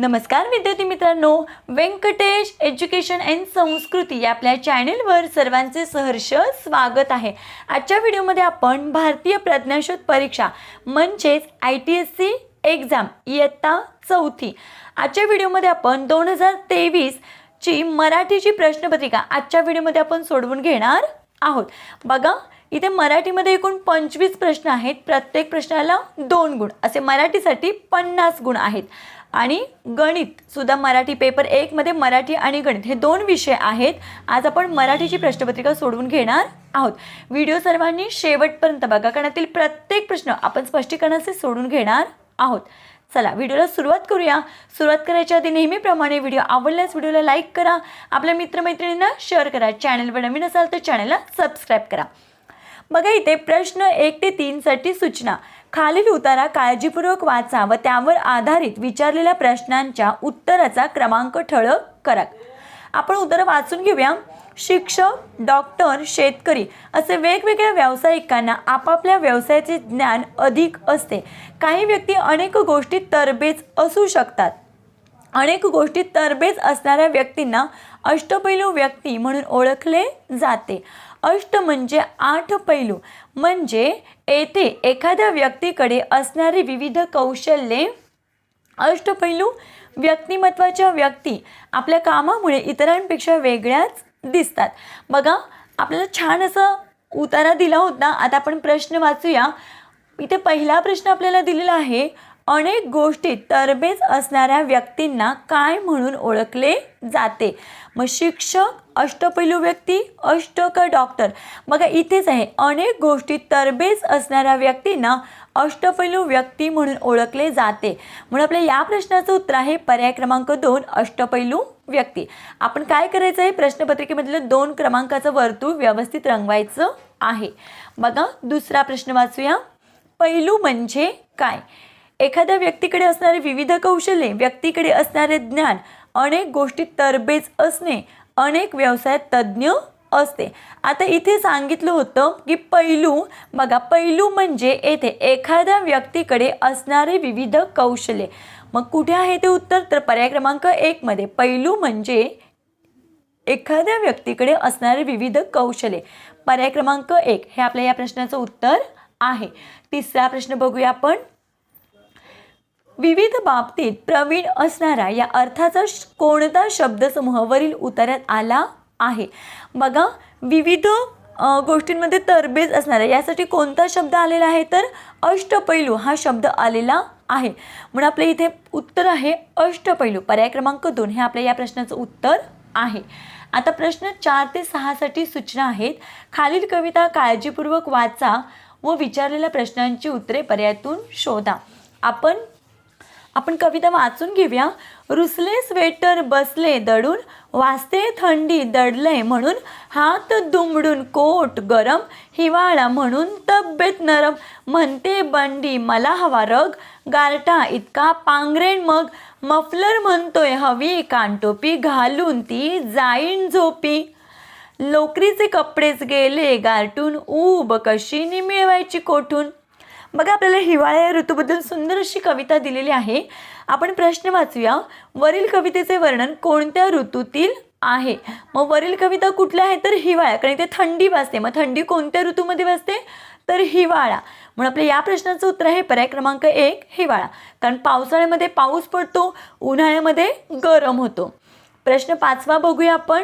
नमस्कार विद्यार्थी मित्रांनो. व्यंकटेश एज्युकेशन अँड संस्कृती या आपल्या चॅनेलवर सर्वांचे सहर्ष स्वागत आहे. आजच्या व्हिडिओमध्ये आपण भारतीय प्रज्ञाशोध परीक्षा म्हणजेच I T S C exam इयत्ता चौथी. आजच्या व्हिडिओमध्ये आपण दोन हजार तेवीसची मराठीची प्रश्नपत्रिका आजच्या व्हिडिओमध्ये आपण सोडवून घेणार आहोत. बघा इथे मराठीमध्ये एकूण पंचवीस प्रश्न आहेत. प्रत्येक प्रश्नाला दोन गुण. असे मराठीसाठी पन्नास गुण आहेत. आणि गणित सुद्धा मराठी पेपर एकमध्ये मराठी आणि गणित हे दोन विषय आहेत. आज आपण मराठीची प्रश्नपत्रिका सोडवून घेणार आहोत. व्हिडिओ सर्वांनी शेवटपर्यंत बघा. कारण यातील प्रत्येक प्रश्न आपण स्पष्टीकरणाचे सोडून घेणार आहोत. चला व्हिडिओला सुरुवात करूया. सुरुवात करायच्या आधी नेहमीप्रमाणे व्हिडिओ आवडल्यास व्हिडिओला लाईक करा. आपल्या मित्रमैत्रिणींना शेअर करा. चॅनलवर नवीन असाल तर चॅनलला सबस्क्राईब करा. बघा इथे प्रश्न एक ते तीनसाठी सूचना. खालील उतारा काळजीपूर्वक वाचा व त्यावर आधारित विचारलेल्या प्रश्नांच्या उत्तराचा क्रमांक ठळक करा. आपण उत्तरं वाचून घेऊया. शिक्षक डॉक्टर शेतकरी असे वेगवेगळ्या व्यावसायिकांना आपापल्या व्यवसायाचे ज्ञान अधिक असते. काही व्यक्ती अनेक गोष्टी तरबेज असू शकतात. अनेक गोष्टी तरबेज असणाऱ्या व्यक्तींना अष्टपैलू व्यक्ती म्हणून ओळखले जाते. अष्ट म्हणजे आठ पैलू. म्हणजे येथे एखाद्या व्यक्तीकडे असणारी विविध कौशल्ये. अष्टपैलू व्यक्तिमत्वाच्या व्यक्ती. आपल्या कामामुळे इतरांपेक्षा वेगळ्याच दिसतात. बघा आपल्याला छान असं उतारा दिला होता. आता आपण प्रश्न वाचूया. इथे पहिला प्रश्न आपल्याला दिलेला आहे अनेक गोष्टीत तरबेज असणाऱ्या व्यक्तींना काय म्हणून ओळखले जाते? मग शिक्षक अष्टपैलू व्यक्ती अष्ट का डॉक्टर. बघा इथेच आहे. अनेक गोष्टीत तरबेज असणाऱ्या व्यक्तींना अष्टपैलू व्यक्ती म्हणून ओळखले जाते. म्हणून आपल्या या प्रश्नाचं उत्तर आहे पर्याय क्रमांक दोन अष्टपैलू व्यक्ती. आपण काय करायचं आहे? प्रश्नपत्रिकेमधलं दोन क्रमांकाचं वर्तुळ व्यवस्थित रंगवायचं आहे. बघा दुसरा प्रश्न वाचूया. पैलू म्हणजे काय? एखाद्या व्यक्तीकडे असणारे विविध कौशल्ये व्यक्तीकडे असणारे ज्ञान अनेक गोष्टी तरबेज असणे अनेक व्यवसाय तज्ज्ञ असते. आता इथे सांगितलं होतं की पैलू बघा पैलू म्हणजे येथे एखाद्या व्यक्तीकडे असणारे विविध कौशल्ये. मग कुठे आहे ते उत्तर? तर पर्याय क्रमांक एकमध्ये पैलू म्हणजे एखाद्या व्यक्तीकडे असणारे विविध कौशल्ये. पर्याय क्रमांक एक. हे आपल्या या प्रश्नाचं उत्तर आहे. तिसरा प्रश्न बघूया आपण. विविध बाबतीत प्रवीण असणारा या अर्थाचा श- कोणता शब्दसमूह वरील उतार्यात आला आहे? बघा विविध गोष्टींमध्ये तरबेज असणारा यासाठी कोणता शब्द आलेला आहे? तर अष्टपैलू हा शब्द आलेला आहे. म्हणून आपल्या इथे उत्तर आहे अष्टपैलू. पर्याय क्रमांक दोन हे आपल्या या प्रश्नाचं उत्तर आहे. आता प्रश्न चार ते सहासाठी सूचना आहेत. खालील कविता काळजीपूर्वक वाचा व विचारलेल्या प्रश्नांची उत्तरे पर्यायातून शोधा. आपण आपण कविता वाचून घेऊया. रुसले स्वेटर बसले दडून वाजते थंडी दडले म्हणून हात दुमडून कोट गरम हिवाळा म्हणून तब्येत नरम म्हणते बंडी मला हवा रग गारटा इतका पांघरेण मग मफलर म्हणतोय हवी कानटोपी घालून ती जाईन झोपी. लोकरीचे कपडेच गेले गारटून ऊब कशी मिळवायची कोठून? बघा आपल्याला हिवाळा या ऋतूबद्दल सुंदर अशी कविता दिलेली आहे. आपण प्रश्न वाचूया. वरील कवितेचे वर्णन कोणत्या ऋतूतील आहे? मग वरील कविता कुठल्या आहे तर हिवाळा कारण इथे थंडी वाजते मग थंडी कोणत्या ऋतूमध्ये वाजते तर हिवाळा. म्हणून आपल्या या प्रश्नाचं उत्तर आहे पर्याय क्रमांक एक हिवाळा. कारण पावसाळ्यामध्ये पाऊस पडतो उन्हाळ्यामध्ये गरम होतो. प्रश्न पाचवा बघूया आपण.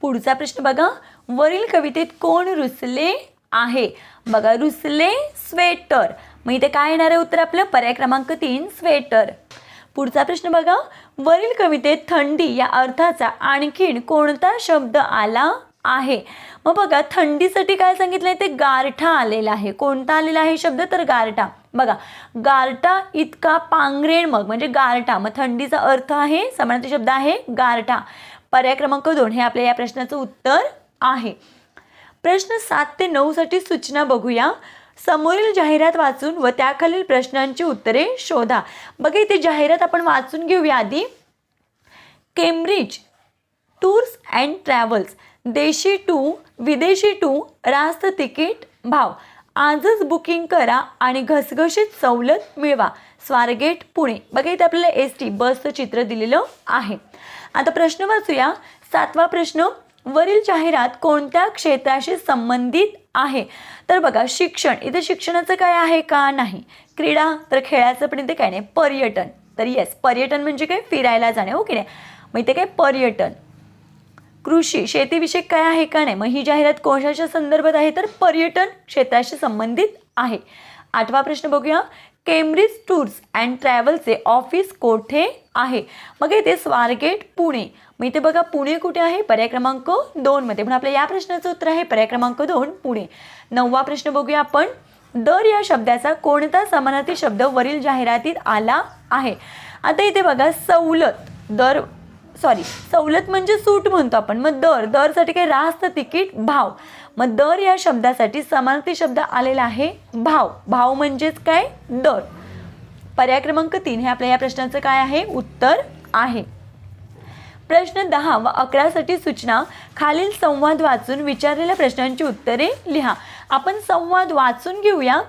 पुढचा प्रश्न बघा. वरील कवितेत कोण रुसले आहे. बघा रुसले स्वेटर. मग इथे काय येणार आहे उत्तर आपलं? पर्याय क्रमांक तीन स्वेटर. पुढचा प्रश्न बघा. वरील कवितेत थंडी या अर्थाचा आणखीन कोणता शब्द आला आहे? मग बघा थंडीसाठी काय सांगितलंय ते? गारठा आलेला आहे. कोणता आलेला आहे शब्द? तर गारठा. बघा गारठा इतका पांघरेण मग म्हणजे गारठा. मग थंडीचा अर्थ आहे समानार्थी शब्द आहे गारठा. पर्याय क्रमांक दोन हे आपल्या या प्रश्नाचं उत्तर आहे. प्रश्न सात ते नऊसाठी सूचना बघूया. समोरील जाहिरात वाचून व त्याखालील प्रश्नांची उत्तरे शोधा. बघा इथे जाहिरात आपण वाचून घेऊया आधी. केम्ब्रिज टूर्स अँड ट्रॅव्हल्स देशी टू विदेशी टू रास्त तिकीट भाव. आजच बुकिंग करा आणि घसघशीत सवलत मिळवा. स्वारगेट पुणे. बघा इथे आपल्याला एस टी बसचं चित्र दिलेलं आहे. आता प्रश्न वाचूया. सातवा प्रश्न वरील जाहिरात कोणत्या क्षेत्राशी संबंधित आहे? तर बघा शिक्षण. इथे शिक्षणाचं काय आहे का नाही? क्रीडा तर खेळाचं पण इथे काय नाही. पर्यटन. तर येस पर्यटन म्हणजे काय? फिरायला जाणे हो की नाही? मग इथे काय? पर्यटन. कृषी शेतीविषयक काय आहे का नाही? मग ही जाहिरात कोशाच्या संदर्भात आहे तर पर्यटन क्षेत्राशी संबंधित आहे. आठवा प्रश्न बघूया. केम्ब्रिज टूर्स अँड ट्रॅव्हलचे ऑफिस कोठे आहे? मग इथे स्वारगेट पुणे. मग इथे बघा पुणे कुठे आहे? पर्याय क्रमांक दोनमध्ये पण आपल्या या प्रश्नाचं उत्तर आहे पर्याय क्रमांक दोन पुणे. नववा प्रश्न बघूया आपण. दर या शब्दाचा कोणता समानार्थी शब्द वरील जाहिरातीत आला आहे? आता इथे बघा सवलत. दर सॉरी सवलत म्हणजे सूट म्हणतो आपण. मग दर दरसाठी काही रास्त तिकीट भाव. मग दर या शब्दासाठी समानार्थी शब्द आलेला आहे भाव. भाव म्हणजेच काय? दर. पर्याय क्रमांक तीन हे आपल्या या प्रश्नाचं काय आहे? उत्तर आहे. प्रश्न दहा व अकरासाठी सूचना. खालील संवाद वाचून विचारलेल्या प्रश्नांची उत्तरे लिहा. आपण संवाद वाचून घेऊया.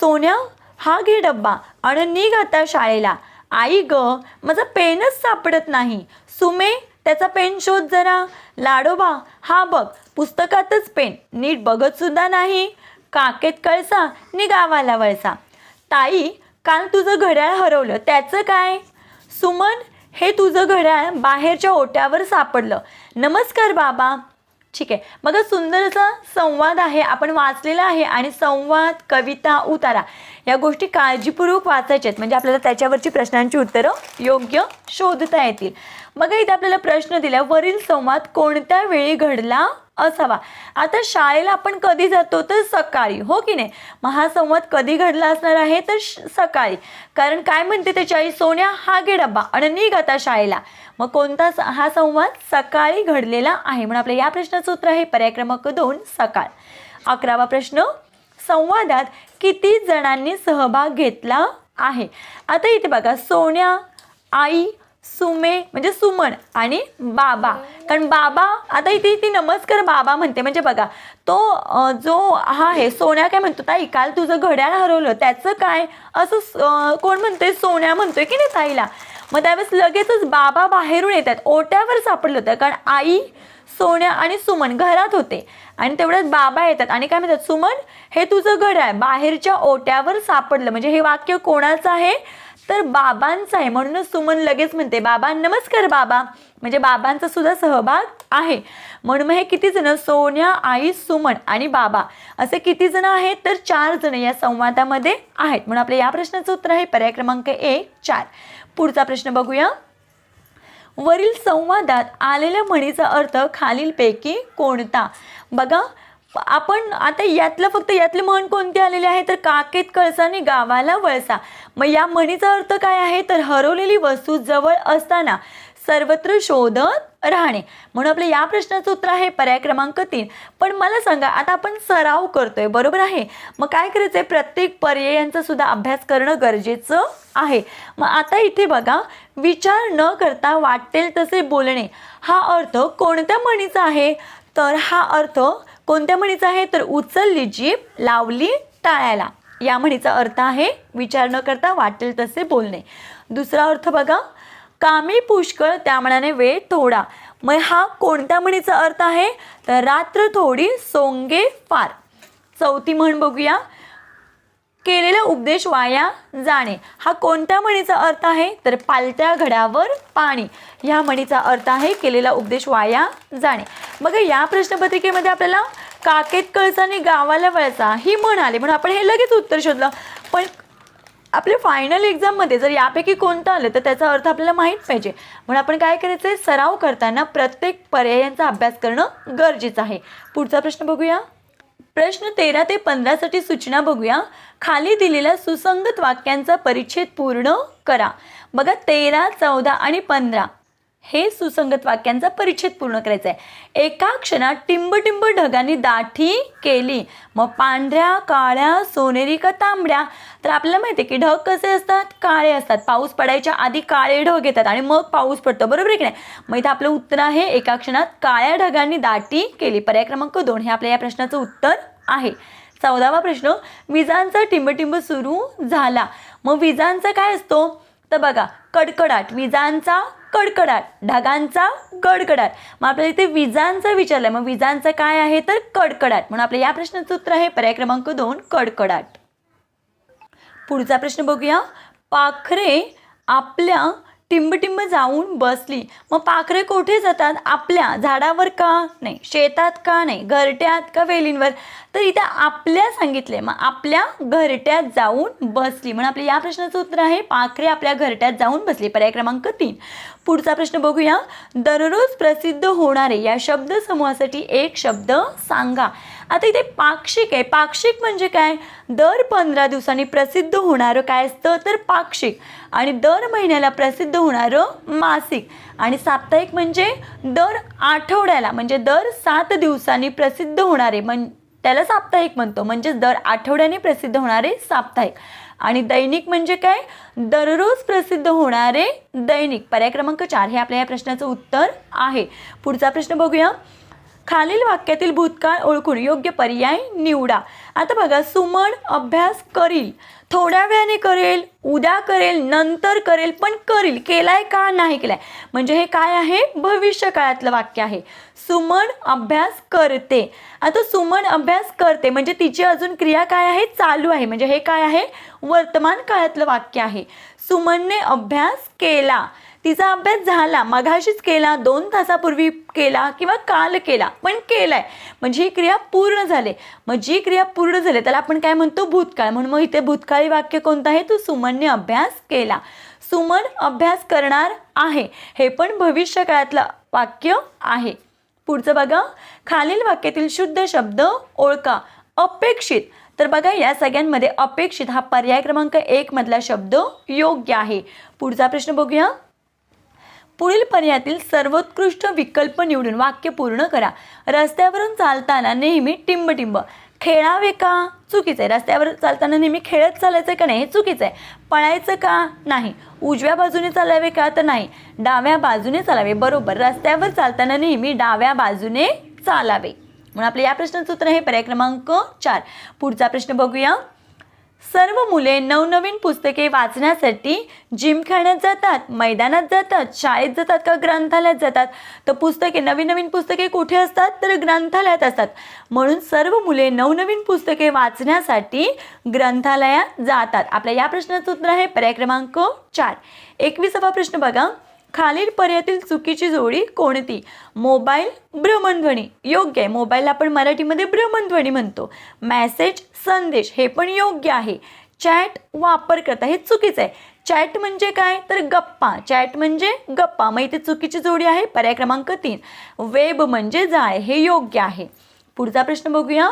सोन्या हा घे डब्बा. आणि निघ आता शाळेला. आई ग माझा पेनच सापडत नाही. सुमे त्याचा पेन शोध जरा. लाडोबा हा बघ. पुस्तकातच पेन. नीट बघत सुद्धा नाही. काकेत कळसा नि गावाला वळसा. ताई काल तुझं घड्याळ हरवलं त्याचं काय? सुमन हे तुझं घड्याळ बाहेरच्या ओट्यावर सापडलं. नमस्कार बाबा. ठीक. आहे मग सुंदर असा संवाद आहे. आपण वाचलेला आहे आणि संवाद कविता उतारा या गोष्टी काळजीपूर्वक वाचायच्या आहेत. म्हणजे आपल्याला त्याच्यावरची प्रश्नांची उत्तरं योग्य शोधता येतील. मग इथे आपल्याला प्रश्न दिला वरील संवाद कोणत्या वेळी घडला? असावा. आता शाळेला आपण कधी जातो तर सकाळी हो की नाही? मग हा संवाद कधी घडला असणार आहे तर श- सकाळी. कारण काय म्हणते त्याची आई? सोन्या हा घे डब्बा आणि निघ आता शाळेला. मग कोणता स- हा संवाद सकाळी घडलेला आहे? म्हणून आपल्या या प्रश्नाचं उत्तर आहे पर्याय क्रमांक दोन सकाळ. अकरावा प्रश्न संवादात किती जणांनी सहभाग घेतला आहे? आता इथे बघा सोन्या आई सुमे म्हणजे सुमन आणि बाबा. कारण बाबा आता इथे ती नमस्कार बाबा म्हणते. म्हणजे बघा तो जो हा आहे सोन्या काय म्हणतो ताई काल तुझं घड्याळ हरवलं. त्याचं काय? असं कोण म्हणतोय? सोन्या म्हणतोय की नाही ताईला? मग त्यावेळेस लगेचच बाबा बाहेरून येतात. ओट्यावर सापडलं होतं. कारण आई सोन्या आणि सुमन घरात होते. आणि तेवढ्यात बाबा येतात आणि काय म्हणतात? सुमन हे तुझं घड्याळ बाहेरच्या ओट्यावर सापडलं. म्हणजे हे वाक्य कोणाचं आहे? तर बाबांचं आहे. म्हणूनच सुमन लगेच म्हणते बाबा नमस्कार बाबा. म्हणजे बाबांचा सुद्धा सहभाग आहे. म्हणून मग हे किती जण सोन्या आई सुमन आणि बाबा असे किती जण आहेत? तर चार जण या संवादामध्ये आहेत. म्हणून आपल्या या प्रश्नाचं उत्तर आहे पर्याय क्रमांक एक चार. पुढचा प्रश्न बघूया. वरील संवादात आलेल्या म्हणीचा अर्थ खालीलपैकी कोणता? बघा आपण आता यातलं फक्त यातले म्हण कोणते आलेले आहे? तर काकेत कळसाने गावाला वळसा. मग या म्हणीचा अर्थ काय आहे? तर हरवलेली वस्तू जवळ असताना सर्वत्र शोधत राहणे. म्हणून आपलं या प्रश्नाचं उत्तर आहे पर्याय क्रमांक तीन. पण मला सांगा आता आपण सराव करतोय बरोबर आहे? मग काय करायचं आहे प्रत्येक पर्यायांचा सुद्धा अभ्यास करणं गरजेचं आहे. मग आता इथे बघा विचार न करता वाटेल तसे बोलणे. हा अर्थ कोणत्या म्हणीचा आहे? तर हा अर्थ कोणत्या म्हणीचं आहे? तर उचलली जीभ लावली टाळ्याला. या म्हणीचा अर्थ आहे विचार न करता वाटेल तसे बोलणे. दुसरा अर्थ बघा कामी पुष्कळ त्या म्हणाने वेळ थोडा. मग हा कोणत्या म्हणीचा अर्थ आहे? तर रात्र थोडी सोंगे फार. चौथी म्हण बघूया. केलेला उपदेश वाया जाणे. हा कोणत्या म्हणीचा अर्थ आहे? तर पालत्या घड्यावर पाणी. ह्या म्हणीचा अर्थ आहे केलेला उपदेश वाया जाणे. मग या प्रश्नपत्रिकेमध्ये आपल्याला काकेत कळसाने गावाला वळसा ही म्हण आली. म्हणून आपण हे लगेच उत्तर शोधलं. पण आपल्या फायनल एक्झाममध्ये जर यापैकी कोणतं आलं तर त्याचा अर्थ आपल्याला माहीत पाहिजे. म्हणून आपण काय करायचं आहे सराव करताना प्रत्येक पर्यायांचा अभ्यास करणं गरजेचं आहे. पुढचा प्रश्न बघूया. प्रश्न तेरा ते पंधरासाठी सूचना बघूया. खाली दिलेल्या सुसंगत वाक्यांचा परिच्छेद पूर्ण करा. बघा तेरा चौदा आणि पंधरा. हे सुसंगत वाक्यांचा परिच्छेद पूर्ण करायचा आहे एका क्षणात टिंबटिंब ढगांनी दाठी केली. मग पांढऱ्या काळ्या सोनेरी का तांबड्या? तर आपल्याला माहिती आहे की ढग कसे असतात? काळे असतात. पाऊस पडायच्या आधी काळे ढग येतात आणि मग पाऊस पडतो. बरोबर आहे की नाही? मग इथं आपलं उत्तर आहे एका क्षणात काळ्या ढगांनी दाटी केली. पर्याय क्रमांक दोन. हे आपल्या या प्रश्नाचं उत्तर आहे. चौदावा प्रश्न विजांचा टिंबटिंब सुरू झाला. मग विजांचा काय असतो? तर बघा कडकडाट विजांचा कडकडाट ढगांचा गडगडाट मग आपल्याला इथे विजांचा विचारलाय. मग विजांचा काय आहे? तर कडकडाट. म्हणून आपल्या या प्रश्नाचं उत्तर आहे पर्याय क्रमांक दोन कडकडाट. पुढचा प्रश्न बघूया. पाखरे आपल्या टिंबटिंब जाऊन बसली. मग पाखरे कुठे जातात? आपल्या झाडावर का नाही? शेतात का नाही? घरट्यात का वेलींवर? तर इथे आपल्या सांगितले मग आपल्या घरट्यात जाऊन बसली. म्हणून आपल्या या प्रश्नाचं उत्तर आहे पाखरे आपल्या घरट्यात जाऊन बसली. पर्याय क्रमांक तीन. पुढचा प्रश्न बघूया. दररोज प्रसिद्ध होणारे या शब्द समूहासाठी एक शब्द सांगा. आता इथे पाक्षिक आहे. पाक्षिक म्हणजे काय? दर पंधरा दिवसांनी प्रसिद्ध होणारं काय असतं? तर पाक्षिक. आणि दर महिन्याला प्रसिद्ध होणारं मासिक. आणि साप्ताहिक म्हणजे दर आठवड्याला म्हणजे दर सात दिवसांनी प्रसिद्ध होणारे म्हण त्याला साप्ताहिक म्हणतो. म्हणजेच दर आठवड्याने प्रसिद्ध होणारे साप्ताहिक. आणि दैनिक म्हणजे काय? दररोज प्रसिद्ध होणारे दैनिक. पर्याय क्रमांक चार हे आपल्या या प्रश्नाचं उत्तर आहे. पुढचा प्रश्न बघूया. खालील वाक्यातील भूतकाळ ओळखून योग्य पर्याय निवडा. आता बघा सुमन अभ्यास करील. थोड्या वेळाने करेल उद्या करेल नंतर करेल पण करील. केलाय का नाही केलाय? म्हणजे हे काय आहे? भविष्य काळातलं वाक्य आहे. सुमन अभ्यास करते. आता सुमन अभ्यास करते म्हणजे तिची अजून क्रिया काय आहे? चालू आहे. म्हणजे हे काय आहे? वर्तमान काळातलं वाक्य आहे. सुमनने अभ्यास केला. तिचा अभ्यास झाला मघाशीच केला दोन तासापूर्वी केला किंवा काल केला पण केलाय. म्हणजे ही क्रिया पूर्ण झाली. मग जी क्रिया पूर्ण झाली त्याला आपण काय म्हणतो? भूतकाळ. म्हणून मग इथे भूतकाळी वाक्य कोणतं आहे? तो सुमनने अभ्यास केला. सुमन अभ्यास करणार आहे. हे पण भविष्य काळातलं वाक्य आहे. पुढचं बघा. खालील वाक्यातील शुद्ध शब्द ओळखा. अपेक्षित. तर बघा या सगळ्यांमध्ये अपेक्षित हा पर्याय क्रमांक एक मधला शब्द योग्य आहे. पुढचा प्रश्न बघूया. पुढील पर्यायातील सर्वोत्कृष्ट विकल्प निवडून वाक्य पूर्ण करा. रस्त्यावरून चालताना नेहमी टिंबटिंब. खेळावे का? चुकीचं आहे. रस्त्यावर चालताना नेहमी खेळत चालायचं का नाही हे चुकीचं आहे. पळायचं का? नाही. उजव्या बाजूने चालावे का? तर नाही. डाव्या बाजूने चालावे. बरोबर. रस्त्यावर चालताना नेहमी डाव्या बाजूने चालावे. म्हणून आपल्या या प्रश्नाचं उत्तर आहे पर्याय क्रमांक चार. पुढचा प्रश्न बघूया. सर्व मुले नवनवीन पुस्तके वाचण्यासाठी जिमखान्यात जातात मैदानात जातात शाळेत जातात का ग्रंथालयात जातात? तर पुस्तके नवीन नवीन पुस्तके कुठे असतात? तर ग्रंथालयात असतात. म्हणून सर्व मुले नवनवीन पुस्तके वाचण्यासाठी ग्रंथालयात जातात. आपल्या या प्रश्नाचं उत्तर आहे पर्याय क्रमांक चार. एकविसावा प्रश्न बघा. खालील पर्यायातील चुकीची जोडी कोणती? मोबाईल भ्रमणध्वनी. योग्य आहे. मोबाईल आपण मराठीमध्ये भ्रमणध्वनी म्हणतो. मॅसेज संदेश हे पण योग्य आहे. चॅट वापर करता हे चुकीचं आहे. चॅट म्हणजे काय? तर गप्पा. चॅट म्हणजे गप्पा. मग इथे चुकीची जोडी आहे. पर्याय क्रमांक तीन. वेब म्हणजे जाळे हे योग्य आहे. पुढचा प्रश्न बघूया.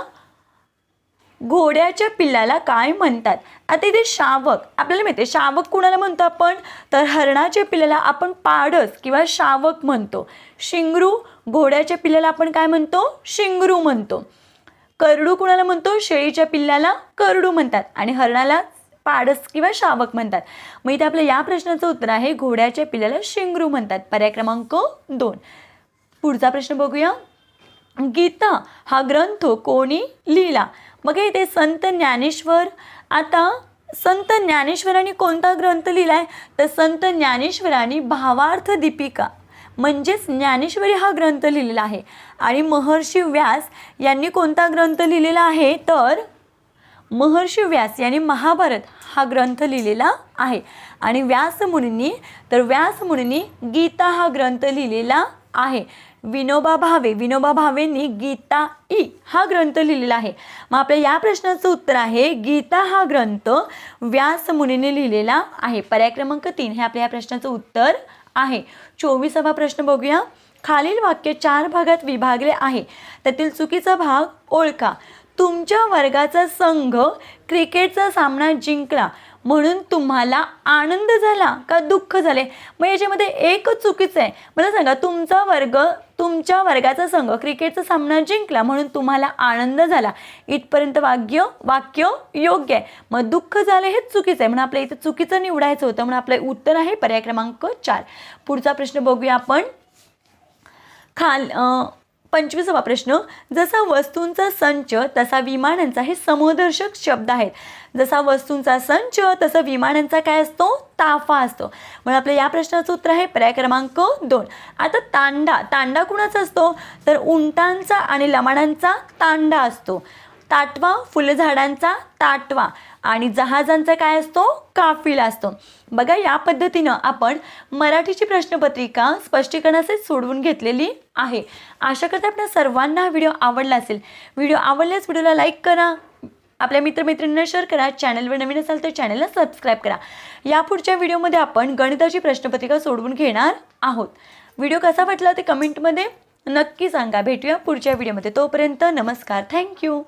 घोड्याच्या पिल्लाला काय म्हणतात? आता इथे शावक आपल्याला माहिती आहे शावक कुणाला म्हणतो आपण? तर हरणाच्या पिल्लाला आपण पाडस किंवा शावक म्हणतो. शिंगरू घोड्याच्या पिल्लाला आपण काय म्हणतो? शिंगरू म्हणतो. करडू कुणाला म्हणतो? शेळीच्या पिल्लाला करडू म्हणतात. आणि हरणाला पाडस किंवा शावक म्हणतात. मग इथे आपल्या या प्रश्नाचं उत्तर आहे घोड्याच्या पिल्लाला शिंगरू म्हणतात. पर्याय क्रमांक दोन. पुढचा प्रश्न बघूया. गीता हा ग्रंथ कोणी लिहिला? मग इथे संत ज्ञानेश्वर आता संत ज्ञानेश्वरांनी कोणता ग्रंथ लिहिला आहे तर संत ज्ञानेश्वरांनी भावार्थ दीपिका म्हणजेच ज्ञानेश्वरी हा ग्रंथ लिहिलेला आहे. आणि महर्षी व्यास यांनी कोणता ग्रंथ लिहिलेला आहे? तर महर्षी व्यास यांनी महाभारत हा ग्रंथ लिहिलेला आहे. आणि व्यासमुनींनी तर व्यासमुनींनी गीता हा ग्रंथ लिहिलेला आहे. विनोबा भावे विनोबा भावेंनी गीता ई हा ग्रंथ लिहिलेला आहे. मग आपल्या या प्रश्नाचं उत्तर आहे गीता हा ग्रंथ व्यास मुनीने लिहिलेला आहे. पर्याय क्रमांक तीन हे आपल्या या प्रश्नाचं उत्तर आहे. चोवीसावा प्रश्न बघूया. खालील वाक्य चार भागात विभागले आहे. त्यातील चुकीचा भाग ओळखा. तुमच्या वर्गाचा संघ क्रिकेटचा सामना जिंकला. म्हणून तुम्हाला आनंद झाला का दुःख झाले? मग याच्यामध्ये एकच चुकीचं आहे. मला सांगा तुमचा वर्ग तुमच्या वर्गाचा संघ क्रिकेटचा सामना जिंकला म्हणून तुम्हाला आनंद झाला. इथपर्यंत वाक्य वाक्य योग्य आहे. मग दुःख झाले हे चुकीचं आहे. म्हणून आपल्या इथं चुकीचं निवडायचं होतं. म्हणून आपलं उत्तर आहे पर्याय क्रमांक चार. पुढचा प्रश्न बघूया आपण. खाल पंचवीसावा प्रश्न जसा वस्तूंचा संच तसा विमानांचा हे समदर्शक शब्द आहेत. जसा वस्तूंचा संच तसा विमानांचा काय असतो? ताफा असतो. म्हणून आपल्या या प्रश्नाचं उत्तर आहे पर्याय क्रमांक दोन. आता तांडा तांडा कुणाचा असतो? तर उंटांचा आणि लमाणांचा तांडा असतो. ताटवा फुलझाडांचा ताटवा आणि जहाजांचा काय असतो? काफिला असतो. बघा या पद्धतीनं आपण मराठीची प्रश्नपत्रिका स्पष्टीकरणाचे सोडवून घेतलेली आहे. आशा करते आपल्या सर्वांना हा व्हिडिओ आवडला असेल व्हिडिओ आवडल्यास व्हिडिओला लाईक करा. आपल्या मित्रमैत्रिणींना शेअर करा. चॅनलवर नवीन असाल तर चॅनलला सबस्क्राईब करा. या पुढच्या व्हिडिओमध्ये आपण गणिताची प्रश्नपत्रिका सोडवून घेणार आहोत. व्हिडिओ कसा वाटला ते कमेंटमध्ये नक्की सांगा. भेटूया पुढच्या व्हिडिओमध्ये. तोपर्यंत नमस्कार. थँक्यू.